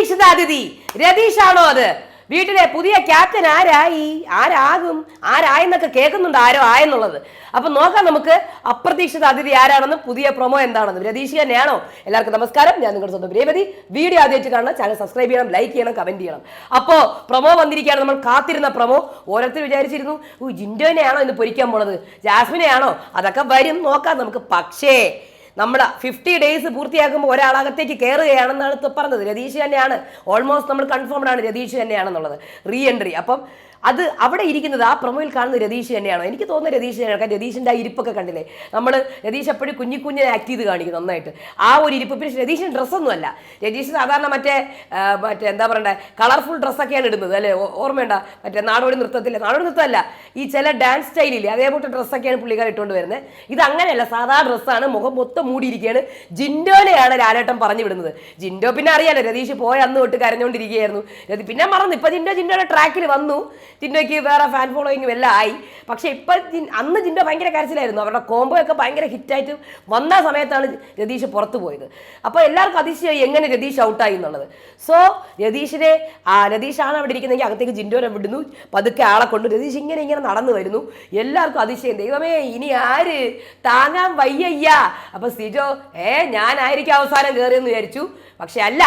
അപ്രതീക്ഷിത അതിഥി രതീഷാണോ അത്? വീട്ടിലെ പുതിയ ക്യാപ്റ്റൻ ആരായി? ആരാകും? ആരായെന്നൊക്കെ കേൾക്കുന്നുണ്ട് ആരോ ആയെന്നുള്ളത്. അപ്പൊ നോക്കാം നമുക്ക് അപ്രതീക്ഷിത അതിഥി ആരാണെന്ന് പുതിയ പ്രൊമോ എന്താണെന്ന്. രതീഷ് തന്നെയാണോ? എല്ലാവർക്കും നമസ്കാരം. ഞാൻ നിങ്ങളുടെ സ്വന്തം രേവതി. വീഡിയോ ആദ്യമായിട്ട് കാണണം ചാനൽ സബ്സ്ക്രൈബ് ചെയ്യണം ലൈക്ക് ചെയ്യണം കമന്റ് ചെയ്യണം. അപ്പോ പ്രൊമോ വന്നിരിക്കുകയാണ്. നമ്മൾ കാത്തിരുന്ന പ്രൊമോ ഓരോരുത്തർ വിചാരിച്ചിരുന്നു ജിൻഡോനെയാണോ ഇന്ന് പൊരിക്കാൻ പോണത്? ജാസ്മിനെയാണോ? അതൊക്കെ വരും. നോക്കാം നമുക്ക്. പക്ഷേ നമ്മുടെ ഫിഫ്റ്റി ഡേയ്സ് പൂർത്തിയാക്കുമ്പോൾ ഒരാളകത്തേക്ക് കയറുകയാണെന്നാണ് പറഞ്ഞത്. രതീഷ് തന്നെയാണ്. ഓൾമോസ്റ്റ് നമ്മൾ കൺഫേംഡ് ആണ് രതീഷ് തന്നെയാണെന്നുള്ളത്. റീ എൻട്രി അപ്പം അത് അവിടെ ഇരിക്കുന്നത് ആ പ്രൊമോയിൽ കാണുന്ന രതീഷ് തന്നെയാണോ? എനിക്ക് തോന്നുന്ന രതീഷ് തന്നെയാണ്. കാരണം രതീഷിന്റെ ആ ഇരിപ്പൊക്കെ കണ്ടില്ലേ? നമ്മൾ രതീഷ് എപ്പോഴും കുഞ്ഞി കുഞ്ഞിനെ ആക്ട് ചെയ്ത് കാണിക്കും നന്നായിട്ട്. ആ ഒരു ഇരിപ്പ്. പിന്നെ രതീഷിന് ഡ്രസ്സൊന്നും അല്ല. രതീഷ് സാധാരണ മറ്റേ മറ്റേ എന്താ പറയണ്ടേ? കളർഫുൾ ഡ്രസ്സൊക്കെയാണ് ഇടുന്നത്. അല്ലേ? ഓർമ്മയുണ്ട? മറ്റേ നാടോടി നൃത്തത്തിൽ നാടോടി നൃത്തമല്ല ഈ ചില ഡാൻസ് സ്റ്റൈലില്ലേ അതേപോലത്തെ ഡ്രസ്സൊക്കെയാണ് പുള്ളിക്കാർ ഇട്ടുകൊണ്ട് വരുന്നത്. ഇത് അങ്ങനെയല്ല. സാധാ ഡ്രസ്സാണ് മുഖം മൊത്തം മൂടിയിരിക്കുകയാണ്. ജിൻഡോനെയാണ് ലാലേട്ടൻ പറഞ്ഞു വിടുന്നത്. ജിൻഡോ പിന്നെ അറിയാലോ രതീഷ് പോയ അന്ന് തൊട്ട് കരഞ്ഞുകൊണ്ടിരിക്കുകയായിരുന്നു. പിന്നെ മറന്നു. ഇപ്പം ജിൻഡോ ജിൻഡോയുടെ ട്രാക്കിൽ വന്നു. ജിൻഡോയ്ക്ക് വേറെ ഫാൻ ഫോളോയിങ്ങും എല്ലാം ആയി. പക്ഷേ ഇപ്പം അന്ന് ജിൻഡോ ഭയങ്കര കരച്ചിലായിരുന്നു. അവരുടെ കോംബോ ഒക്കെ ഭയങ്കര ഹിറ്റായിട്ട് വന്ന സമയത്താണ് രതീഷ് പുറത്തു പോയത്. അപ്പോൾ എല്ലാവർക്കും അതിശയമായി എങ്ങനെ രതീഷ് ഔട്ടായി എന്നുള്ളത്. സോ രതീഷിനെ ആ രതീഷാണ് അവിടെ ഇരിക്കുന്നതെങ്കിൽ അകത്തേക്ക് ജിൻഡോനെ വിടുന്നു. പതുക്കെ ആളെ കൊണ്ട് രതീഷ് ഇങ്ങനെ ഇങ്ങനെ നടന്നു വരുന്നു. എല്ലാവർക്കും അതിശയം ദൈവമേ ഇനി ആര്? താങ്ങാൻ വയ്യയ്യ. അപ്പോൾ സിജോ ഏ ഞാനായിരിക്കും അവസാനം കയറിയെന്ന് വിചാരിച്ചു. പക്ഷെ അല്ല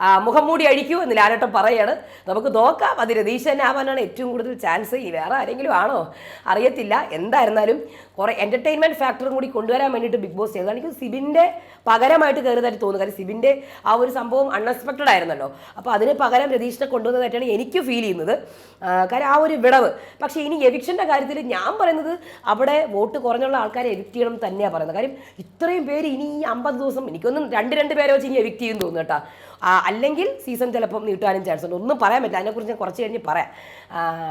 ആ, മുഖം മൂടി അഴിക്കൂ എന്ന് ലാലട്ടം പറയാണ്. നമുക്ക് നോക്കാം. അത് രതീഷ് തന്നെ ആവാനാണ് ഏറ്റവും കൂടുതൽ ചാൻസ് ഇനി വേറെ ആരെങ്കിലും ആണോ? അറിയത്തില്ല. എന്തായിരുന്നാലും കുറേ എന്റർടൈൻമെന്റ് ഫാക്ടറും കൂടി കൊണ്ടുവരാൻ വേണ്ടിയിട്ട് ബിഗ് ബോസ് ചെയ്തത് എനിക്ക് സിബിന്റെ പകരമായിട്ട് കയറിയതായിട്ട് തോന്നുന്നു. കാര്യം സിബിന്റെ ആ ഒരു സംഭവം അൺഎക്സ്പെക്റ്റഡ് ആയിരുന്നല്ലോ. അപ്പോൾ അതിന് പകരം രതീഷിനെ കൊണ്ടുവന്നതായിട്ടാണ് എനിക്ക് ഫീൽ ചെയ്യുന്നത്. കാരണം ആ ഒരു വിടവ്. പക്ഷേ ഇനി എവിക്ഷന്റെ കാര്യത്തിൽ ഞാൻ പറയുന്നത് അവിടെ വോട്ട് കുറഞ്ഞുള്ള ആൾക്കാരെ എവിക്ട് ചെയ്യണം തന്നെയാണ് പറയുന്നത്. കാര്യം ഇത്രയും പേര് ഇനി ഈ അമ്പത് ദിവസം എനിക്കൊന്നും രണ്ട് രണ്ട് പേരെ വെച്ച് ഇനി എവിക്ട് ചെയ്യും തോന്നുന്നു കേട്ടോ. അല്ലെങ്കിൽ സീസൺ ചിലപ്പം നീട്ടാനും ചാൻസ് ഉണ്ട്. ഒന്നും പറയാൻ പറ്റില്ല. അതിനെക്കുറിച്ച് ഞാൻ കുറച്ച് കഴിഞ്ഞ് പറയാം.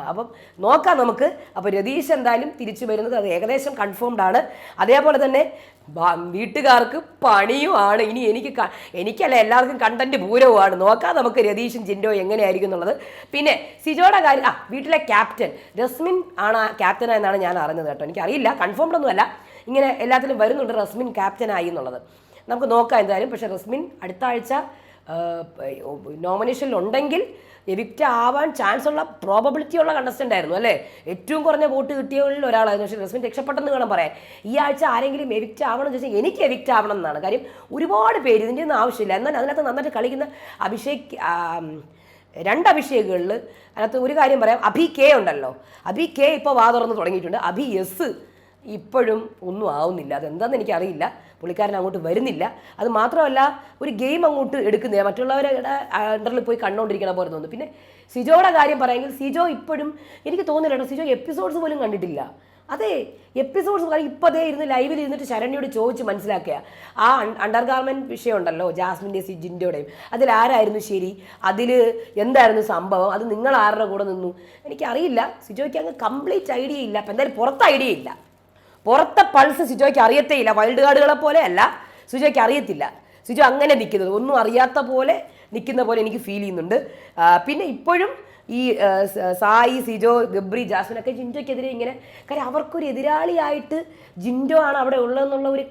അപ്പം നോക്കാം നമുക്ക്. അപ്പോൾ രതീഷ് എന്തായാലും തിരിച്ചു വരുന്നത് അത് ഏകദേശം കൺഫേംഡ് ആണ്. അതേപോലെ തന്നെ വീട്ടുകാർക്ക് പണിയുമാണ് ഇനി എനിക്ക് എനിക്കല്ല എല്ലാവർക്കും കണ്ടന്റ് പൂരവുമാണ്. നോക്കാം നമുക്ക് രതീഷും ജിൻഡോ എങ്ങനെയായിരിക്കും എന്നുള്ളത്. പിന്നെ സിജോയുടെ കാര്യം ആ വീട്ടിലെ ക്യാപ്റ്റൻ റസ്മിൻ ആണ് ക്യാപ്റ്റൻ എന്നാണ് ഞാൻ അറിഞ്ഞത് കേട്ടോ. എനിക്കറിയില്ല. കൺഫേംഡ് ഒന്നുമല്ല. ഇങ്ങനെ എല്ലാത്തിലും വരുന്നുണ്ട് റസ്മിൻ ക്യാപ്റ്റനായി എന്നുള്ളത്. നമുക്ക് നോക്കാം എന്തായാലും. പക്ഷേ റസ്മിൻ അടുത്ത ആഴ്ച നോമിനേഷനിൽ ഉണ്ടെങ്കിൽ എവിക്റ്റ് ആവാൻ ചാൻസ് ഉള്ള പ്രോബബിലിറ്റി ഉള്ള കണ്ടസ്റ്റന്റ് ആയിരുന്നു അല്ലേ? ഏറ്റവും കുറഞ്ഞ വോട്ട് കിട്ടിയവരിൽ ഒരാളായിരുന്നു. പക്ഷേ റസ്മിൻ രക്ഷപ്പെട്ടെന്ന് വേണം പറയാൻ. ഈ ആഴ്ച ആരെങ്കിലും എവിക്റ്റ് ആവണം എന്ന് ചോദിച്ചാൽ എനിക്ക് എവിക്റ്റ് ആവണം എന്നാണ്. കാര്യം ഒരുപാട് പേര് ഇതിന്റെ ഒന്നും ആവശ്യമില്ല. എന്നാൽ അതിനകത്ത് നന്നായിട്ട് കളിക്കുന്ന അഭിഷേക് രണ്ട് അഭിഷേകുകളിൽ അതിനകത്ത് ഒരു കാര്യം പറയാം. അഭി കെ ഉണ്ടല്ലോ. അഭി കെ ഇപ്പോൾ വാ തുറന്ന് തുടങ്ങിയിട്ടുണ്ട്. അഭി എസ് ഇപ്പോഴും ഒന്നും ആവുന്നില്ല. അതെന്താണെന്ന് എനിക്കറിയില്ല. പുള്ളിക്കാരൻ അങ്ങോട്ട് വരുന്നില്ല. അത് മാത്രമല്ല ഒരു ഗെയിം അങ്ങോട്ട് എടുക്കുന്നില്ല മറ്റുള്ളവരുടെ അണ്ടറിൽ പോയി കണ്ടുകൊണ്ടിരിക്കണ പോലെ തോന്നുന്നു. പിന്നെ സിജോയുടെ കാര്യം പറയാമെങ്കിൽ സിജോ ഇപ്പോഴും എനിക്ക് തോന്നുന്നില്ല സിജോ എപ്പിസോഡ്സ് പോലും കണ്ടിട്ടില്ല. അതെ എപ്പിസോഡ്സ് കാര്യം ഇപ്പോൾ അതേ ഇരുന്ന് ലൈവിൽ ഇരുന്നിട്ട് ശരണ്യോട് ചോദിച്ച് മനസ്സിലാക്കുക. ആ അണ്ടർ ഗാർമെന്റ് വിഷയമുണ്ടല്ലോ ജാസ്മിന്റെ സിജിന്റെയുടെയും. അതിൽ ആരായിരുന്നു ശരി? അതിൽ എന്തായിരുന്നു സംഭവം? അത് നിങ്ങൾ ആരുടെ കൂടെ നിന്നു? എനിക്കറിയില്ല. സിജോയ്ക്ക് അങ്ങ് കംപ്ലീറ്റ് ഐഡിയ ഇല്ല. അപ്പം എന്തായാലും പുറത്ത് ഐഡിയ ഇല്ല. പുറത്തെ പൾസ് സിജോയ്ക്ക് അറിയത്തേ ഇല്ല വൈൽഡ് കാർഡുകളെ പോലെ അല്ല. സിജോയ്ക്ക് അറിയത്തില്ല. സിജോ അങ്ങനെ നിൽക്കുന്നത്. ഒന്നും അറിയാത്ത പോലെ നിൽക്കുന്ന പോലെ എനിക്ക് ഫീൽ ചെയ്യുന്നുണ്ട്. പിന്നെ ഇപ്പോഴും ഈ സായി സിജോ ഗബ്രി ജാസ്മിൻ ഒക്കെ ജിൻഡോയ്ക്കെതിരെ ഇങ്ങനെ കാര്യം അവർക്കൊരു എതിരാളിയായിട്ട് ജിൻഡോ ആണ് അവിടെ ഉള്ളതെന്നുള്ള ഒരു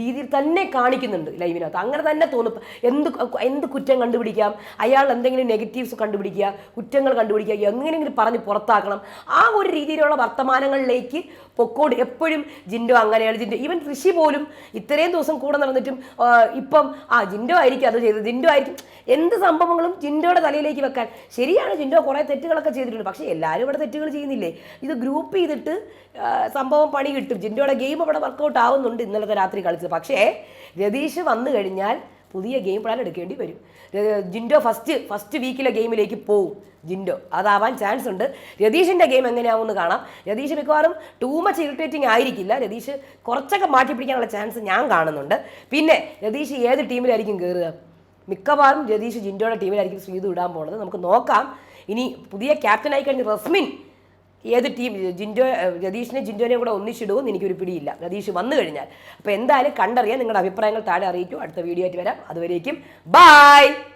രീതിയിൽ തന്നെ കാണിക്കുന്നുണ്ട് ലൈവിനകത്ത്. അങ്ങനെ തന്നെ തോന്നും. എന്ത് എന്ത് കുറ്റം കണ്ടുപിടിക്കാം? അയാൾ എന്തെങ്കിലും നെഗറ്റീവ്സ് കണ്ടുപിടിക്കുക കുറ്റങ്ങൾ കണ്ടുപിടിക്കുക എങ്ങനെയെങ്കിലും പറഞ്ഞ് പുറത്താക്കണം. ആ ഒരു രീതിയിലുള്ള വർത്തമാനങ്ങളിലേക്ക് പൊക്കോട് എപ്പോഴും ജിൻഡോ അങ്ങനെയാണ്. ജിൻഡോ ഈവൻ ഋഷി പോലും ഇത്രയും ദിവസം കൂടെ നടന്നിട്ടും ഇപ്പം ആ ജിൻഡോ ആയിരിക്കും അത് ചെയ്തത്. ജിൻഡോ ആയിരിക്കും എന്ത് സംഭവങ്ങളും ജിൻഡോയുടെ തലയിലേക്ക് വെക്കാൻ. ശരിയാണ് ജിൻഡോ കുറേ തെറ്റുകളൊക്കെ ചെയ്തിട്ടുണ്ട്. പക്ഷേ എല്ലാവരും ഇവിടെ തെറ്റുകൾ ചെയ്യുന്നില്ലേ? ഇത് ഗ്രൂപ്പ് ചെയ്തിട്ട് സംഭവം പണി കിട്ടും. ജിൻഡോയുടെ ഗെയിം അവിടെ വർക്കൗട്ട് ആവുന്നുണ്ട് ഇന്നലത്തെ രാത്രി കളിച്ചത് പക്ഷേ രതീഷ് വന്നു കഴിഞ്ഞാൽ പുതിയ ഗെയിം പ്ലാൻ എടുക്കേണ്ടി വരും. ജിൻഡോ ഫസ്റ്റ് ഫസ്റ്റ് വീക്കിലെ ഗെയിമിലേക്ക് പോവും ജിൻഡോ. അതാവാൻ ചാൻസ് ഉണ്ട്. രതീഷിന്റെ ഗെയിം എങ്ങനെയാവുമെന്ന് കാണാം. രതീഷ് മിക്കവാറും ടൂ മച്ച് ഇറിറ്റേറ്റിംഗ് ആയിരിക്കില്ല. രതീഷ് കുറച്ചൊക്കെ മാറ്റി പിടിക്കാനുള്ള ചാൻസ് ഞാൻ കാണുന്നുണ്ട്. പിന്നെ രതീഷ് ഏത് ടീമിലായിരിക്കും കയറുക മിക്കവാറും രതീഷ് ജിൻഡോയുടെ ടീമിലായിരിക്കും ശ്രീതു ഇടാൻ പോണത്. നമുക്ക് നോക്കാം. ഇനി പുതിയ ക്യാപ്റ്റനായി കഴിഞ്ഞ റസ്മിൻ ഏത് ടീം ജിൻഡോ രതീഷിനെ ജിൻഡോനെയും കൂടെ ഒന്നിച്ചിടുമെന്ന് എനിക്കൊരു പിടിയില്ല. രതീഷ് വന്നു കഴിഞ്ഞാൽ. അപ്പോൾ എന്തായാലും കണ്ടറിയാൻ നിങ്ങളുടെ അഭിപ്രായങ്ങൾ താഴെ അറിയിക്കും. അടുത്ത വീഡിയോ ആയിട്ട് വരാം. അതുവരേക്കും ബായ്